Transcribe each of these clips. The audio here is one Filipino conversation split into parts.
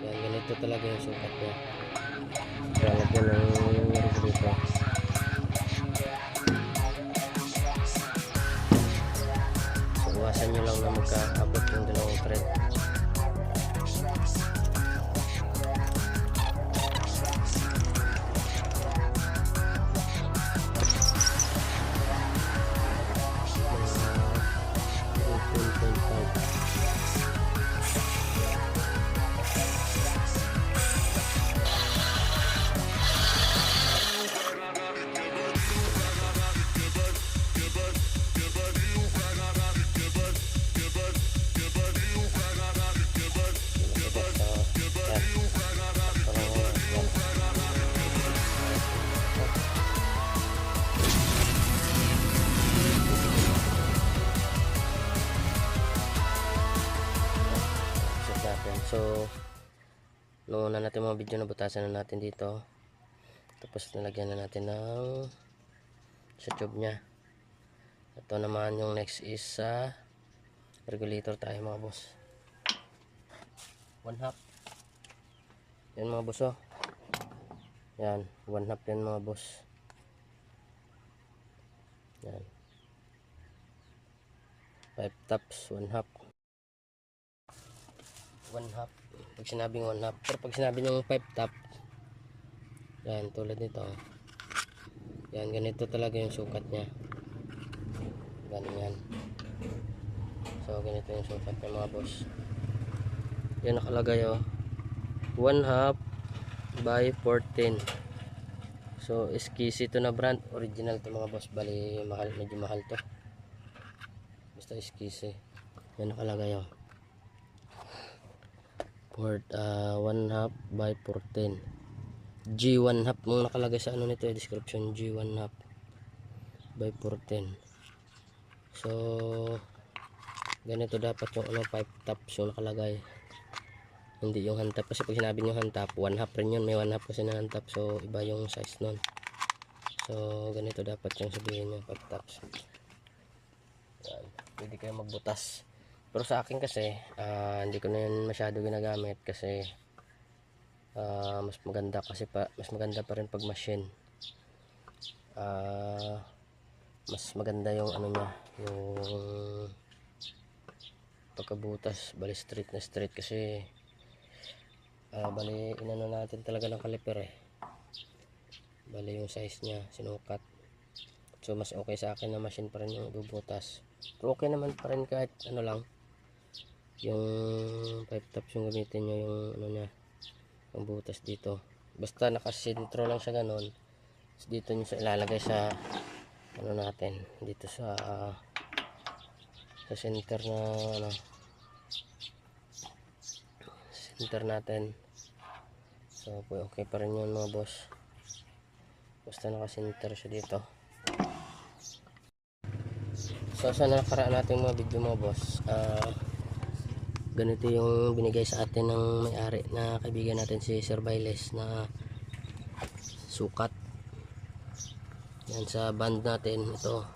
Yan, ganito talaga yung sukat niya. Kaya lagyan ng. So, mga video na butasan na natin dito. Tapos nalagyan na natin ng sa tube niya. Ito naman yung next is sa regulator tayo mga boss. One half. Yan mga boss oh. Yan, one half yan mga boss. Yan. Five tops, one half. One half. Pag sinabing one half. Pero pag sinabi nyo five top, yan, tulad nito. Yan, ganito talaga yung sukat niya. Ganyan. So, ganito yung sukat niya mga boss. Yan nakalagay oh. One half by 14. So, Eskisi to na brand. Original to mga boss. Bali, mahal, medyo mahal to. Basta Eskisi. Yan nakalagay oh. Port, uh, one half by 14. G1 half. Mong nakalagay sa ano nito, eh, description. G1 half by 14. So, ganito dapat yung ano, 5 tops yung nakalagay hindi yung hand tap kasi pag sinabi nyo hand tap one half rin yun may one half kasi na hand tap so iba yung size nun so ganito dapat yung sabihin nyo 5 tops yan pwede kayo magbutas pero sa akin kasi ah, hindi ko na yun masyado ginagamit kasi ah, mas maganda kasi pa mas maganda pa rin pag machine. Ah mas maganda yung ano niya yung pagkabutas bali straight na straight kasi ah bali inano natin talaga ng kaliper eh. Bali yung size niya sinukat. So mas okay sa akin na machine pa rin yung bubutas pero okay naman pa rin kahit ano lang yung pipe tops yung gamitin nyo yung ano niya yung butas dito. Basta nakasintro lang siya ganon Tapos dito nyo sa ilalagay sa ano natin dito sa ah, sa center na ano center natin. So okay pa rin yun mga boss. Basta naka-center siya dito. So sa nakaraan natin mga video mga boss ah ganito yung binigay sa atin ng may-ari na kaibigan natin si Sir Bailes na sukat. Yan sa band natin ito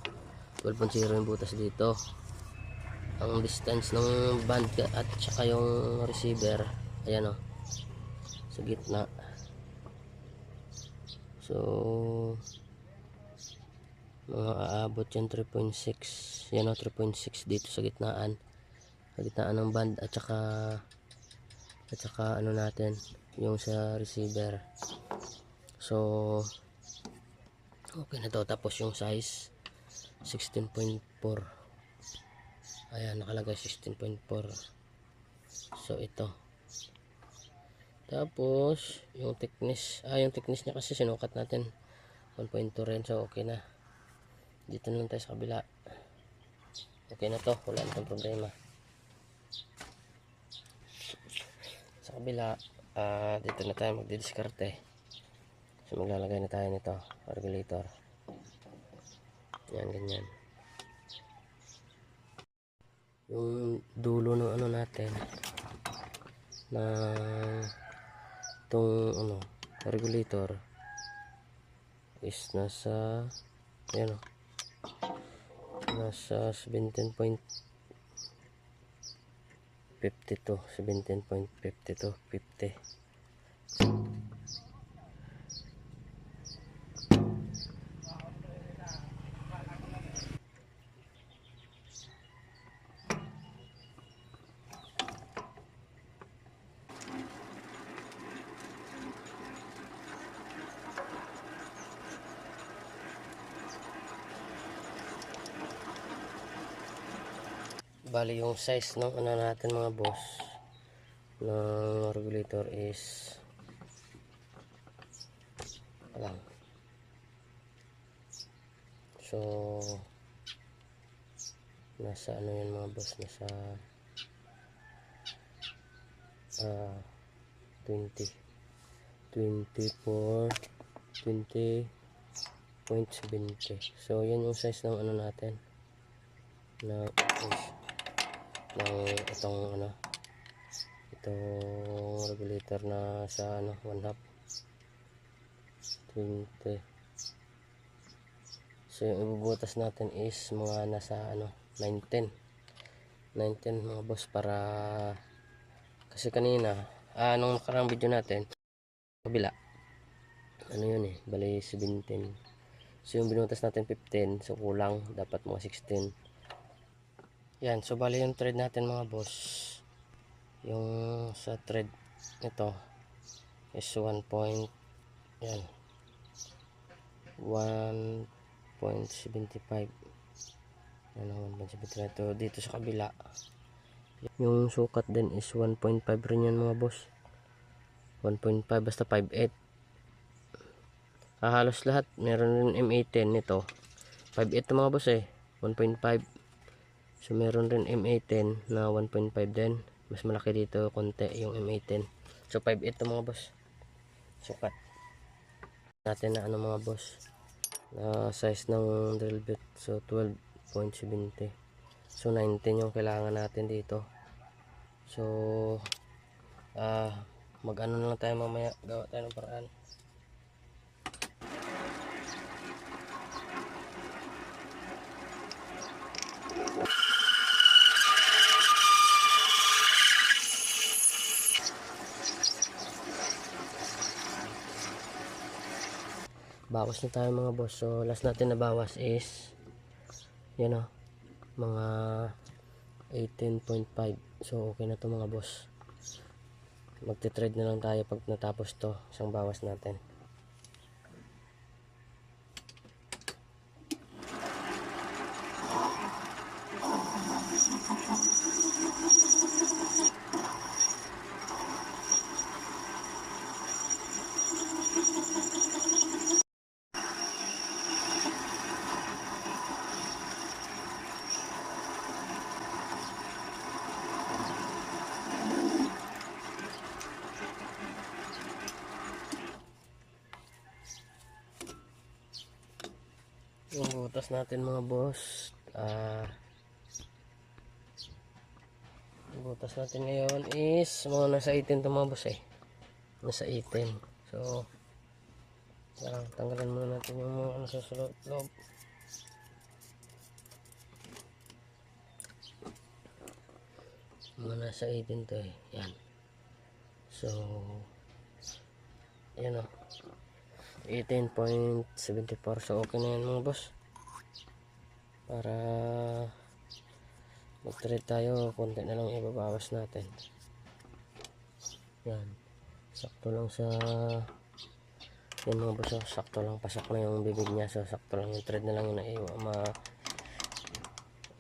12.0 yung butas dito. Ang distance ng band at saka yung receiver ayan o sa gitna. So mga aabot yan 3.6 yan o 3.6 dito sa gitnaan gitnaan ng band at saka at saka ano natin yung sa receiver. So okay na to. Tapos yung size 16.4 ayan nakalagay 16.4 so ito. Tapos yung thickness ah yung thickness niya kasi sinukat natin. 1.2 rin so okay na. Dito na lang tayo sa kabila. Okay na to wala na problema sa kabila ah dito na tayo magdidiskarte. So maglalagay na tayo nito regulator. Yan ganyan. Yung dulo ng ano natin na itong ano regulator is nasa ayan o nasa 17.5 52 17.52 50 Bali yung size ng ano natin mga boss ng regulator is lang. So nasa ano yun mga boss nasa ah 20 24 20.70 so yan yung size ng ano natin. Na ng itong ano itong regulator na sa ano 1 half. 20 so yung ibubutas natin is mga nasa ano 910 910 mga boss para kasi kanina ah nung nakarang video natin kabila. Ano yun eh bali 17 so yung binutas natin 15 so kulang. Dapat mga 16 yan, so bali yung thread natin mga boss. Yung sa thread nito is 1 point yan. 1.75 yan ang 1.75 ito dito sa kabila. Yung sukat din is 1.5 rin yan mga boss. 1.5 basta 5.8 ah, halos lahat. Meron rin M18 nito. 5.8 to mga boss eh. 1.5 So meron rin M18 na 1.5 din. Mas malaki dito konti yung M18. So 5.8 to mga boss. Sukat. Natin na ano mga boss. Na size ng drill bit. So 12.70. So 19 yung kailangan natin dito. So ah uh, mag ano na lang tayo mamaya. Gawa tayo ng paraan. Bawas na tayo mga boss. So last natin na bawas is yan o mga 18.5 so okay na to mga boss. Magte-trade na lang tayo pag natapos to isang bawas natin yung butas natin mga boss. Ah butas natin ngayon is mga nasa 18 to mga boss eh. Nasa 18 so ah, tanggalan muna natin yung mga nasa sulot loob. Mga nasa 18 to eh. Yan. So yan o 18.74 so okay na yan mga boss para mag trade tayo konti na lang ibabawas natin. Yan. Sakto lang sa yan mga boss oh, sakto lang pasok na yung bibig niya. So sakto lang yung thread na lang yung naiwan ma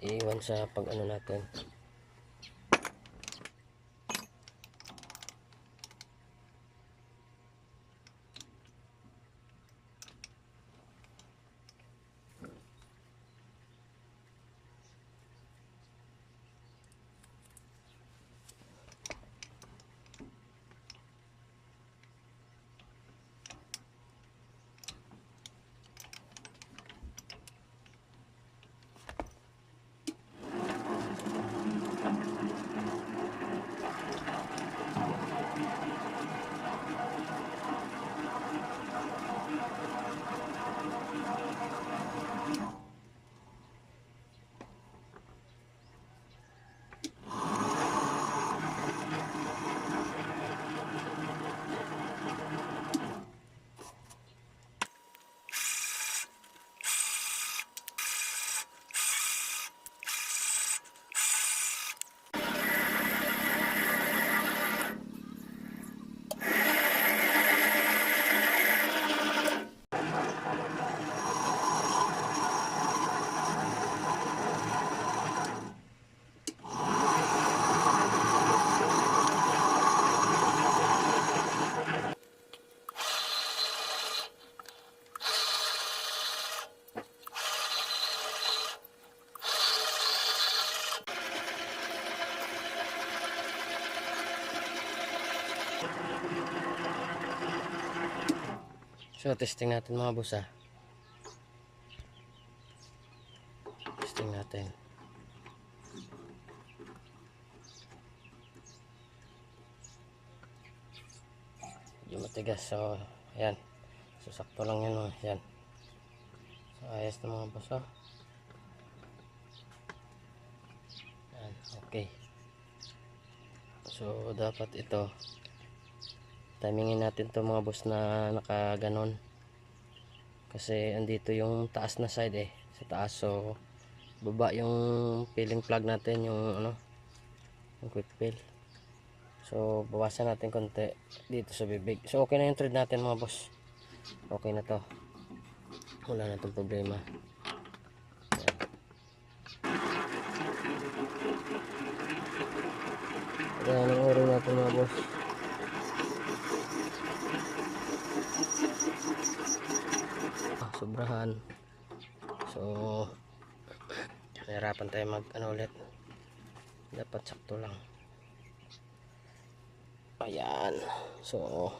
iiwan sa pag ano natin So, testing natin mga boss ah. Testing natin. Medyo matigas. So, ayan. So, sakto lang yan. Oh. Ayan. So, ayos na mga boss oh. Ayan. Okay. So, dapat ito timingin natin to mga boss na nakaganon. Kasi andito yung taas na side eh. Sa taas so baba yung peeling plug natin yung ano yung quick peel so bawasan natin konti dito sa bibig. So okay na yung thread natin mga boss. Okay na to. Wala na tong problema. Ayan. Ang oras natin mga boss ah, sobrahan. So nahirapan tayo mag ano ulit. Dapat sakto lang. Ayan. So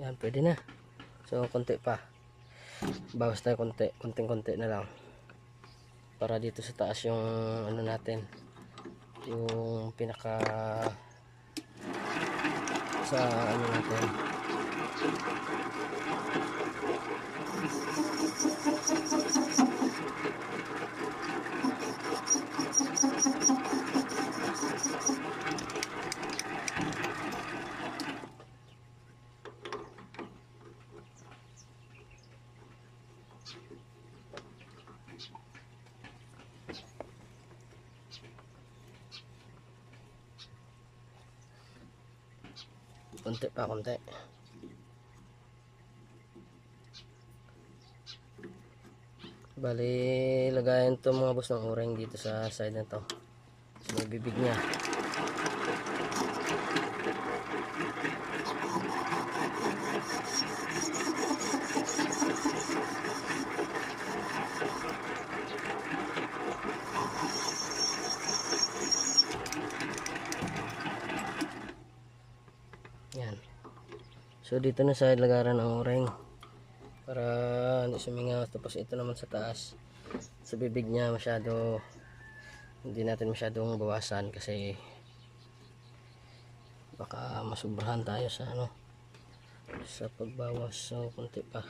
yan pwede na. So konti pa. Bawas tayo konti konting konti na lang. Para dito sa taas yung ano natin yung pinaka sa ano natin konti pa konti bali lagayan to mga boss ng o-ring dito sa side na to. May bibig niya yan so dito na sa lagaran ng o-ring para hindi sumingaw tapos ito naman sa taas. Sa bibig niya masyado hindi natin masyadong bawasan kasi baka masubrahan tayo sa ano sa pagbawas. So konti pa.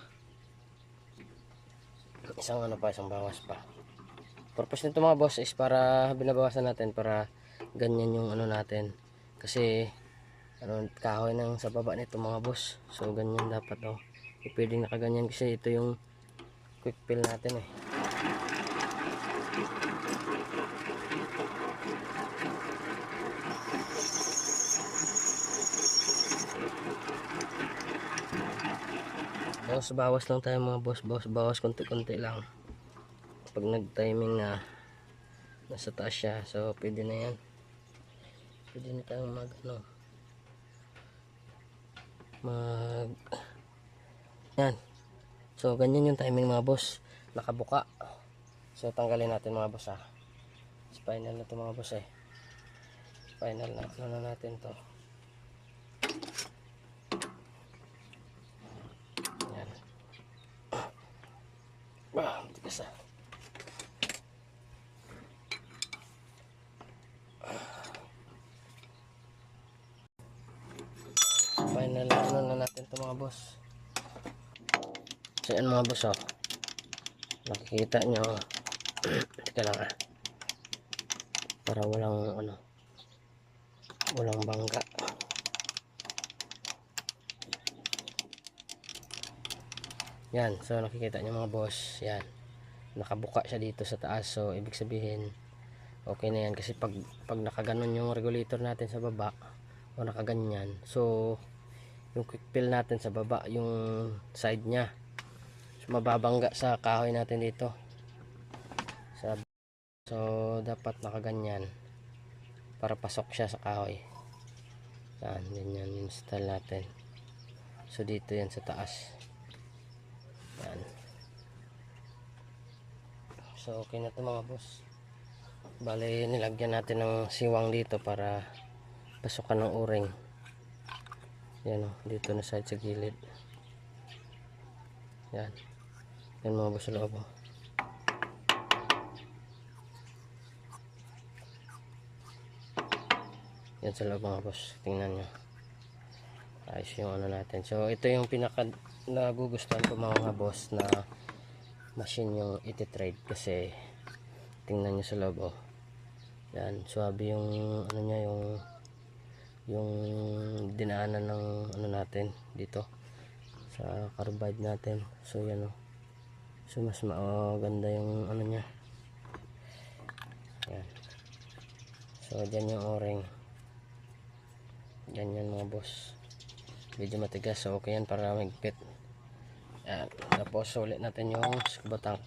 Isang ano pa isang bawas pa. Purpose nito mga boss is para binabawasan natin para ganyan yung ano natin. Kasi ano kahoy ng sa baba nito mga boss. So ganyan dapat oh. Hindi pwedeng nakaganyan kasi ito yung quick fill natin eh. Bawas bawas lang tayo mga boss. Bawas bawas konti konti lang. Pag nag timing na nasa taas siya so pwede na yan. Pwede na tayong mag ano mag yan. So ganyan yung timing mga boss. Nakabuka. So tanggalin natin mga boss ha final na to mga boss eh. Final na ano na natin to yan ah tigas ah final na ano na natin to mga boss. So yan mga boss oh. Nakikita nyo teka lang ah. Para walang ano walang bangga. Yan so nakikita nyo mga boss yan. Nakabuka siya dito sa taas so ibig sabihin okay na yan. Kasi pag, pag nakaganon yung regulator natin sa baba o nakaganyan so yung quick fill natin sa baba yung side nya so, mababangga sa kahoy natin dito. Sa so dapat nakaganyan para pasok siya sa kahoy. Yan ganyan yung style natin. So dito yan sa taas. Yan. So okay na to mga boss. Bali nilagyan natin ng siwang dito para pasukan ng uring Yan o, dito na side sa gilid. Yan. Yan mga boss loob oh. o. Yan sa loob mga boss. Tingnan nyo. Ayos yung ano natin. So, ito yung pinaka nagugustuhan ko mga boss na machine yung iti-trade kasi tingnan nyo sa loob oh. Yan, swabe yung ano niya yung yung dinaanan ng ano natin dito sa carbide natin. So yan oh. So mas maganda yung ano niya. Yan. So dyan yung o-ring. Yan yan mga boss. Medyo matigas. So okay yan para magpit. Yan. Tapos ulit natin yung scuba tank.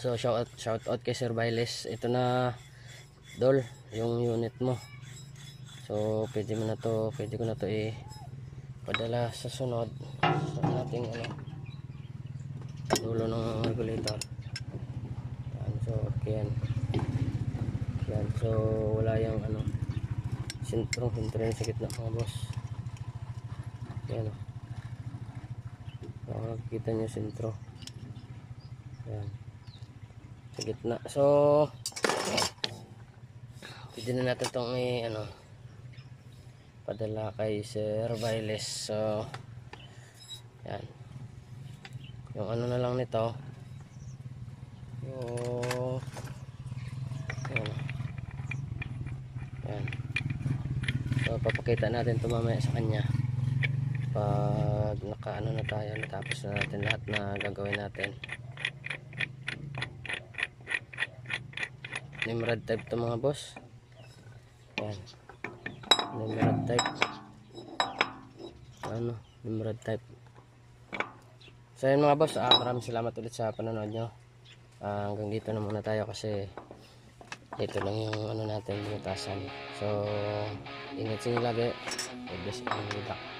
So shout out, shout out kay Sir Bailes. Ito na Dol, yung unit mo. So pwede mo na to, pwede ko na to i padala sa sunod sa ating ano dulo ng regulator. Yan, so yan. Yan, so wala yung ano sintro yung sa gitna mga boss. Yan o. So, makikita nyo sintro. Yan sa gitna so pwede na natin itong i ano padala kay Sir Bailes so yan. Yung ano na lang nito. Yung yan. Yan. So papakita natin ito mamaya sa kanya. Pag nakaano na tayo natapos na natin lahat na gagawin natin. Nimrod type to mga boss. Yan. Nimrod type. Ano? Nimrod type. So yun mga boss, ah, maraming salamat ulit sa panonood nyo. Ah, hanggang dito na muna tayo kasi ito lang yung ano natin, binutasan. So, ingat sa inyo lagi. God bless you.